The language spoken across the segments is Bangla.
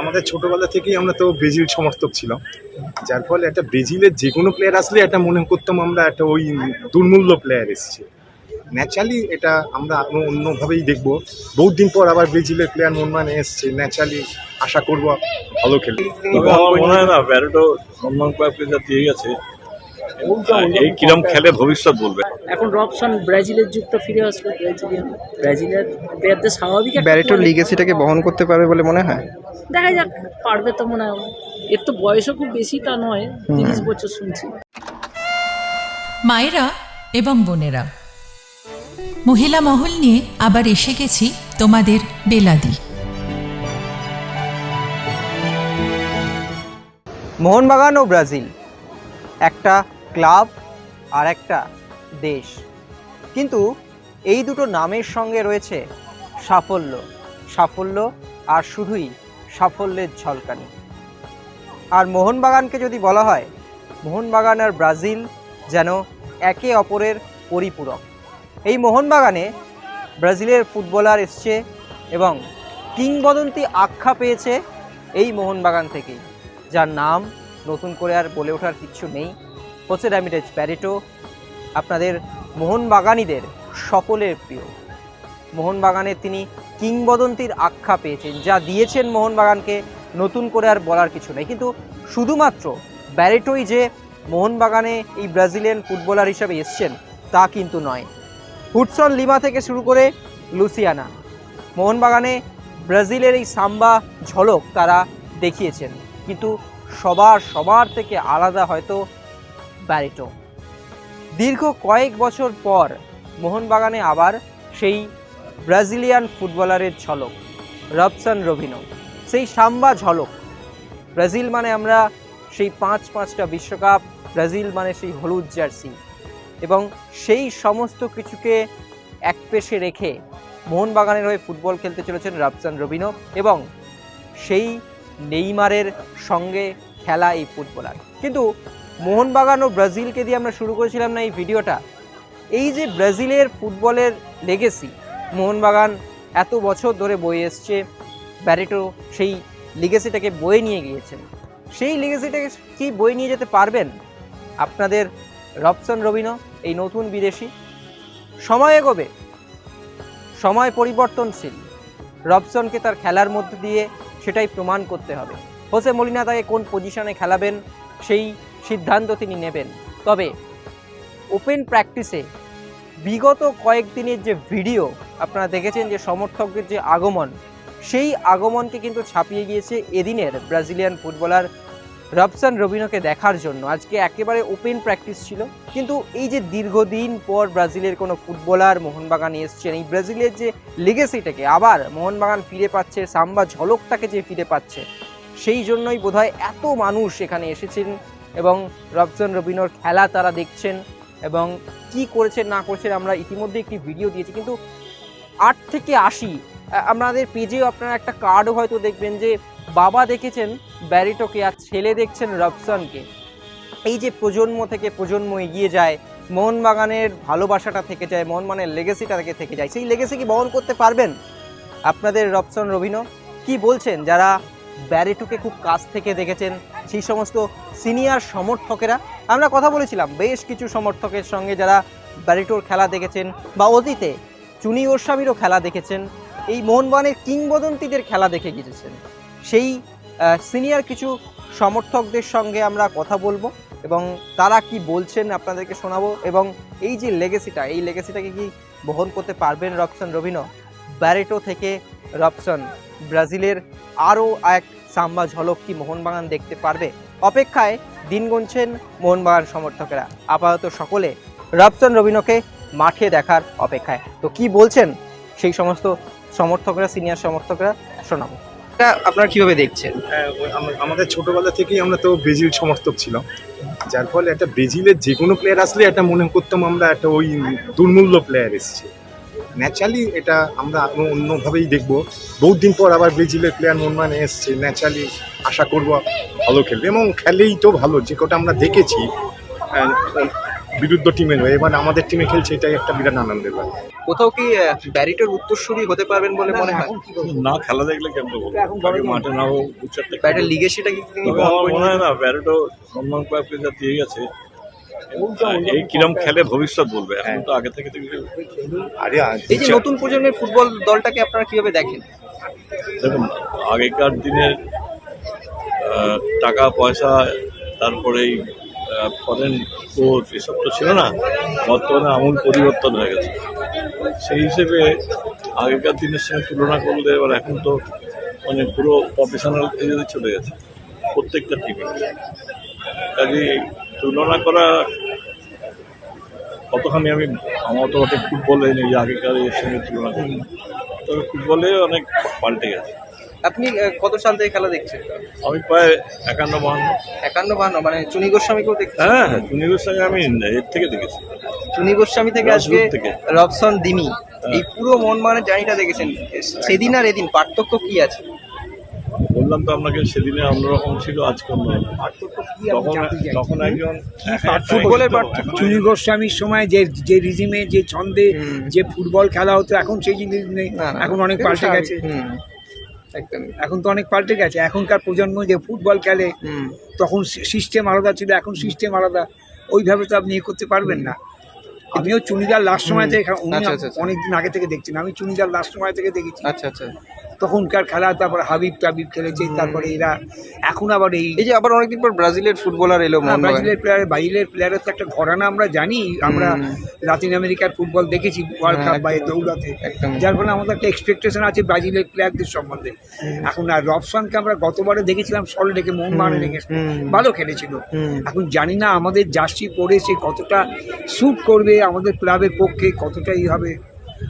আমাদের ছোটবেলা থেকেই আমরা তো ব্রেজিল সমর্থক ছিলাম। যার ফলে একটা ব্রেজিলের যে কোনো প্লেয়ার আসলে এটা মনে করতাম আমরা একটা ওই দুর্মূল্য প্লেয়ার এসেছে। ন্যাচারালি এটা আমরা অন্যভাবেই দেখব। বহুত দিন পর আবার ব্রেজিলের প্লেয়ার মন মানে এসছে। ন্যাচারালি আশা করব ভালো খেলবে। মনে হয় না ব্যারেটো প্লেয়ার দিয়ে গেছে। এই কিরম খেলে ভবিষ্যৎ বলবে। এখন রবসন ব্রাজিলের যুগটা ফিরে আসলো। ব্রাজিলিয়ান ব্রাজিলের প্লেয়ারদের স্বাভাবিক ব্যারেটোর। লিগেসিটাকে বহন করতে পারবে বলে মনে হয়? দেখা যাক পারবে তো মনে হয়। এর তো বয়সও খুব বেশি তা নয় তিরিশ বছর শুনছি। মায়েরা এবং বোনেরা মহিলা মহল নিয়ে আবার এসে গেছি তোমাদের বেলাদি। মোহনবাগান ও ব্রাজিল একটা ক্লাব আর একটা দেশ। কিন্তু এই দুটো নামের সঙ্গে রয়েছে সাফল্য। সাফল্য আর শুধুই সাফল্যের ঝলকানি। আর মোহনবাগানকে যদি বলা হয়, মোহনবাগান আর ব্রাজিল যেন একে অপরের পরিপূরক। এই মোহনবাগানে ব্রাজিলের ফুটবলার এসছে এবং কিংবদন্তি আখ্যা পেয়েছে এই মোহনবাগান থেকেই, যার নাম নতুন করে আর বলে ওঠার কিচ্ছু নেই। হোসে ড্যামিটেজ প্যারেটো আপনাদের মোহনবাগানিদের সকলের প্রিয়। মোহনবাগানে তিনি কিংবদন্তির আখ্যা পেয়েছেন, যা দিয়েছেন মোহনবাগানকে নতুন করে আর বলার কিছু নেই। কিন্তু শুধুমাত্র ব্যারেটোই যে মোহনবাগানে এই ব্রাজিলিয়ান ফুটবলার হিসেবে এসছেন, তা কিন্তু নয়। হুডসন লিমা থেকে শুরু করে লুসিয়ানা, মোহনবাগানে ব্রাজিলের এই সাম্বা ঝলক তারা দেখিয়েছেন। কিন্তু সবার সবার থেকে আলাদা হয়তো ব্যারিটো দীর্ঘ কয়েক বছর পর মোহনবাগানে আবার সেই ব্রাজিলিয়ান ফুটবলারের ঝলক, রবসান রবিনো। সেই সাম্বা ঝলক, ব্রাজিল মানে আমরা সেই পাঁচ পাঁচটা বিশ্বকাপ, ব্রাজিল মানে সেই হলুদ জার্সি। এবং সেই সমস্ত কিছুকে এক পেশে রেখে মোহনবাগানের হয়ে ফুটবল খেলতে চলেছেন রাবসান রবিনো এবং সেই নেইমারের সঙ্গে খেলা এই ফুটবলার। কিন্তু মোহনবাগান ও ব্রাজিলকে দিয়ে আমরা শুরু করেছিলাম না এই ভিডিওটা। এই যে ব্রাজিলের ফুটবলের লেগেসি মোহনবাগান এত বছর ধরে বয়ে এসছে ব্যারেটো সেই লিগেসিটাকে বয়ে নিয়ে গিয়েছেন। সেই লিগেসিটাকে কি বয়ে নিয়ে যেতে পারবেন? আপনাদের রবসন রবিনো এই নতুন বিদেশি। সময় এগোবে। সময় পরিবর্তনশীল। রবসনকে তার খেলার মধ্যে দিয়ে সেটাই প্রমাণ করতে হবে। হোসে মলিনা তাকে কোন পজিশনে খেলাবেন, সেই সিদ্ধান্ত তিনি নেবেন। তবে ওপেন প্র্যাকটিসে বিগত কয়েকদিনের যে ভিডিও, আপনারা দেখেছেন যে সমর্থকদের যে আগমন, সেই আগমনকে কিন্তু ছাপিয়ে গিয়েছে এদিনের ব্রাজিলিয়ান ফুটবলার রবসান রবিনোকে দেখার জন্য। আজকে একেবারে ওপেন প্র্যাকটিস ছিল। কিন্তু এই যে দীর্ঘদিন পর ব্রাজিলের কোনো ফুটবলার মোহনবাগানে এসছেন, এই ব্রাজিলের যে লিগেসিটাকে আবার মোহনবাগান ফিরে পাচ্ছে, সাম্বা ঝলকটাকে যে ফিরে পাচ্ছে, সেই জন্যই বোধহয় এত মানুষ এখানে এসেছেন। এবং রবসন রবিনোর খেলা তারা দেখছেন এবং কি করেছেন, না করেছেন আমরা ইতিমধ্যে একটি ভিডিও দিয়েছি। কিন্তু আট থেকে আশি, আ- আপনাদের পেজেও আপনারা একটা কার্ডও হয়তো দেখবেন যে বাবা দেখেছেন, ব্যারিটোকে আর ছেলে দেখছেন রবসনকে এই যে প্রজন্ম থেকে প্রজন্ম এগিয়ে যায়, মোহনবাগানের ভালোবাসাটা থেকে যায়, মোহনবাগানের লেগেসিটা থেকে থেকে যায়, সেই লেগেসি কি বহন করতে পারবেন? আপনাদের রবসন রবিনো কি বলছেন? যারা ব্যারিটোকে খুব কাছ থেকে দেখেছেন সেই সমস্ত সিনিয়র সমর্থকেরা। আমরা কথা বলেছিলাম, বেশ কিছু সমর্থকের সঙ্গে যারা ব্যারিটোর খেলা দেখেছেন বা অতীতে চুনি গোস্বামীরও খেলা দেখেছেন, এই মোহনবাগানের কিংবদন্তিদের খেলা দেখে গিয়েছেন। সেই সিনিয়র কিছু সমর্থকদের সঙ্গে আমরা কথা বলব এবং তারা কি বলছেন আপনাদেরকে শোনাবো এবং এই যে লেগেসিটা এই লেগেসিটাকে কি বহন করতে পারবেন রবসন রবিনো ব্যারেটো থেকে রবসন ব্রাজিলের আরও এক সাম্বা ঝলক কি মোহনবাগান দেখতে পারবে? অপেক্ষায় দিন গুনছেন মোহনবাগান সমর্থকেরা। আপাতত সকলে রবসন রবিনকে মাঠে দেখার অপেক্ষায়। তো কি বলছেন সেই সমস্ত সমর্থকরা সিনিয়র সমর্থকরা? শোনাবো। আপনারা কীভাবে দেখছেন? হ্যাঁ, আমাদের ছোটবেলা থেকেই আমরা তো ব্রাজিল সমর্থক ছিলাম। যার ফলে একটা ব্রাজিলের যে কোনো প্লেয়ার আসলে একটা মনে করতাম আমরা একটা ওই দুর্মূল্য প্লেয়ার এসছে। ন্যাচারালি এটা আমরা আরও অন্যভাবেই দেখব। বহুত দিন পর আবার ব্রাজিলের প্লেয়ার মন মানে এসছে। ন্যাচারালি আশা করব ভালো খেলবে। এবং খেলেই তো ভালো যে কটা আমরা দেখেছি বিরুদ্ধ টিমের হয়ে। এবার আমাদের টিমে খেলছে এটাই একটা বিরাট আনন্দের ব্যাপার। কোথাও কি ব্যারিটোর উত্তরসূরি হতে পারবেন বলে মনে হয়? না খেলা দেখলে কেমন বলব? মাঠে না হোক ব্যাটের লিগে সেটা কি মনে হয় না ব্যারেটো সম্মান ক্লাবকে যা দিয়ে গেছে এই কিরম খেলে ভবিষ্যৎ বলবে। এখন তো আগে থেকে আরে এই যে নতুন প্রজন্মের ফুটবল দলটাকে আপনারা কীভাবে দেখেন? দেখুন আগেকার দিনের টাকা পয়সা তারপরে ফরেন কোচ এসব তো ছিল না। বর্তমানে আমূল পরিবর্তন হয়ে গেছে। সেই হিসেবে আগেকার দিনের সঙ্গে তুলনা করলে এবার এখন তো মানে পুরো প্রফেশনাল চলে গেছে প্রত্যেকটা টিমে কাজে তুলনা করা কতখানি আমি আমার তো অত ফুটবলে নেই যে আগেকার এর সঙ্গে তুলনা করি। তবে ফুটবলে অনেক পাল্টে গেছে। আপনি কত সাল থেকে খেলা দেখছেন? আমি প্রায় একান্ন বাহান্ন। একান্ন বাহান্ন মানে চুনি গোস্বামীকেও দেখছেন? হ্যাঁ হ্যাঁ টুনিগুর সঙ্গে আমি এর থেকে দেখেছি। চুনি গোস্বামী থেকে আজকে থেকে। রবসন দিমি। এই পুরো মন মানে জানিটা দেখেছেন সেদিন আর এদিন পার্থক্য কি আছে? বললাম তো আপনাকে সেদিনে অন্যরকম ছিল আজকে অন্যরকম। তখন তখন একজন ফুটবলের চুনি গোস্বামীর সময় যে যে রিজিমে যে ছন্দে যে ফুটবল খেলা হতো এখন সেই জিনিস নেই। এখন অনেক পাল্টে গেছে। এখন তো অনেক পাল্টে গেছে। এখনকার প্রজন্ম যে ফুটবল খেলে তখন সিস্টেম আলাদা ছিল এখন সিস্টেম আলাদা। ওইভাবে তো আপনি এ করতে পারবেন না। আমিও চুনিদার লাস্ট সময় থেকে আচ্ছা, আচ্ছা, আচ্ছা। অনেকদিন আগে থেকে দেখছেন। আমি চুনিদার লাস্ট সময় থেকে দেখেছি। আচ্ছা আচ্ছা। তখনকার খেলা তারপর হাবিব টাবিব খেলেছে তারপরে এরা এখন আবার এই এই যে আবার অনেকদিন পর ব্রাজিলের ফুটবলার এলো হ্যাঁ, ব্রাজিলের প্লেয়ার বাইরের প্লেয়ারের তো একটা ঘরানা আমরা জানি আমরা লাতিন আমেরিকার ফুটবল দেখেছি ওয়ার্ল্ড কাপ হ্যাঁ, বা এই একদম। দৌড়াতে। যার ফলে আমাদের একটা এক্সপেকটেশন আছে ব্রাজিলের প্লেয়ারদের সম্বন্ধে। এখন আর রবসনকে আমরা গতবারে দেখেছিলাম সল ডেকে মোহনবাগানে রেখে হুম। ভালো খেলেছিল। এখন জানি না আমাদের জার্সি পরে সে কতটা স্যুট করবে আমাদের ক্লাবের পক্ষে কতটা ই হবে।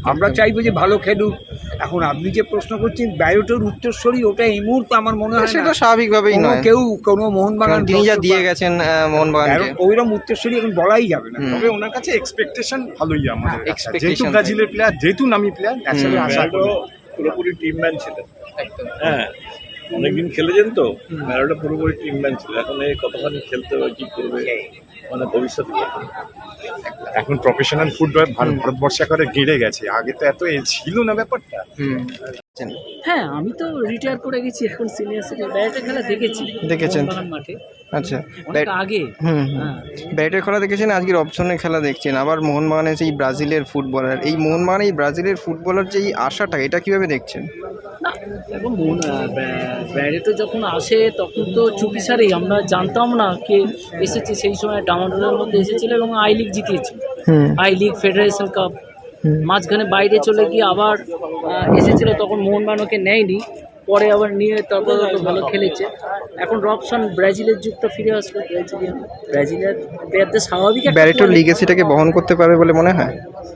আমরা চাইব যে ভালো খেলুক। এখন আপনি যে প্রশ্ন করছেন ব্যারোটোর উত্তরস্বরী ওটা এই মুহূর্তে আমার মনে হয় সেটা না স্বাভাবিকভাবেই নয়। কেউ কোনো মোহনবাগান তিনি যা দিয়ে গেছেন আহ, মোহনবাগানকে। ওইরকম উত্তরসূরি এখন বলাই যাবে না। তবে ওনার কাছে এক্সপেকটেশন ভালোই আমাদের expectation যেহেতু ব্রাজিলের প্লেয়ার যেহেতু নামি প্লেয়ার ন্যাচারালি আশা পুরোপুরি টিম ম্যান ছিলেন। হ্যাঁ অনেকদিন খেলেছেন তো। ব্যারেটো পুরোপুরি টিম ম্যান ছিল। এখন এই কতখানি খেলতে হবে কি করবে? মানে ভবিষ্যতে এখন প্রফেশনাল ফুটবল ভারতবর্ষে করে গেড়ে গেছে। আগে তো এত এ ছিল না ব্যাপারটা। হ্যাঁ আমি তো রিটায়ার করে গেছি এখন সিনিয়র সিটিজেন ব্যাটে খেলা দেখেছি। দেখেছেন। মাঠে। আচ্ছা। অনেক আগে। হুম হ্যাঁ। ব্যাটের খেলা দেখেছেন? আজকের অপশনের খেলা দেখছেন। আবার মোহনবাগানের সেই ব্রাজিলের ফুটবলার এই মোহনবাগান এই ব্রাজিলের ফুটবলার যে এই আশাটা এটা কীভাবে দেখছেন? না মন ব্যারেটো যখন আসে তখন তো চুপি সারেই। আমরা জানতাম না কে এসেছে। সেই সময় ডামাডোলের মধ্যে এসেছিল এবং আই লিগ জিতিয়েছে। হুম। আই লিগ ফেডারেশন কাপ মাঝখানে বাইরে চলে গিয়ে আবার এসেছিল তখন মোহনবাগানকে নেয়নি। পরে আবার নিয়ে তারপর ভালো খেলেছে। এখন রবসন ব্রাজিলের যুগটা ফিরে আসলো ব্রাজিলিয়ান। ব্রাজিলের প্লেয়ারদের স্বাভাবিক ব্যারেটোর quality। লিগেসিটাকে বহন করতে পারবে বলে মনে হয়?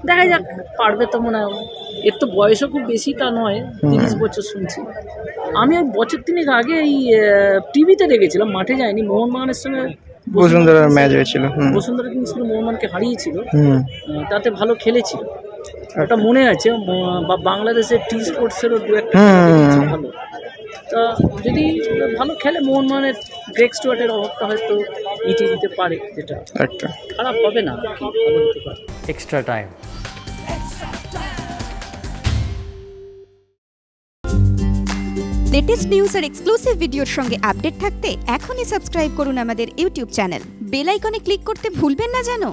দেখা যাক পারবে তো মনে হয়। এর তো বয়সও খুব বেশি তা নয় তিরিশ বছর শুনছি। আমি ওই বছর তিনেক আগে এই টিভিতে দেখেছিলাম মাঠে যায়নি মোহনবাগানের সঙ্গে বসুন্ধরার ম্যাচ হয়েছিল বসুন্ধরা কিন্তু মোহনবাগানকে হারিয়েছিল। তাতে ভালো খেলেছিল। ওটা মনে আছে বা বাংলাদেশের টি স্পোর্টসেরও দু একটা দেখেছি ভালো। তা যদি ভালো খেলে মোহনবাগানের গ্রেক স্টুয়ার্টের অভাবটা হয়তো মিটিয়ে দিতে পারে যেটা। একটা। খারাপ হবে না extra time. লেটেস্ট নিউজ আর এক্সক্লুসিভ ভিডিওর সঙ্গে আপডেট থাকতে এখনই সাবস্ক্রাইব করুন আমাদের YouTube channel bell icon click করতে ভুলবেন না যেন।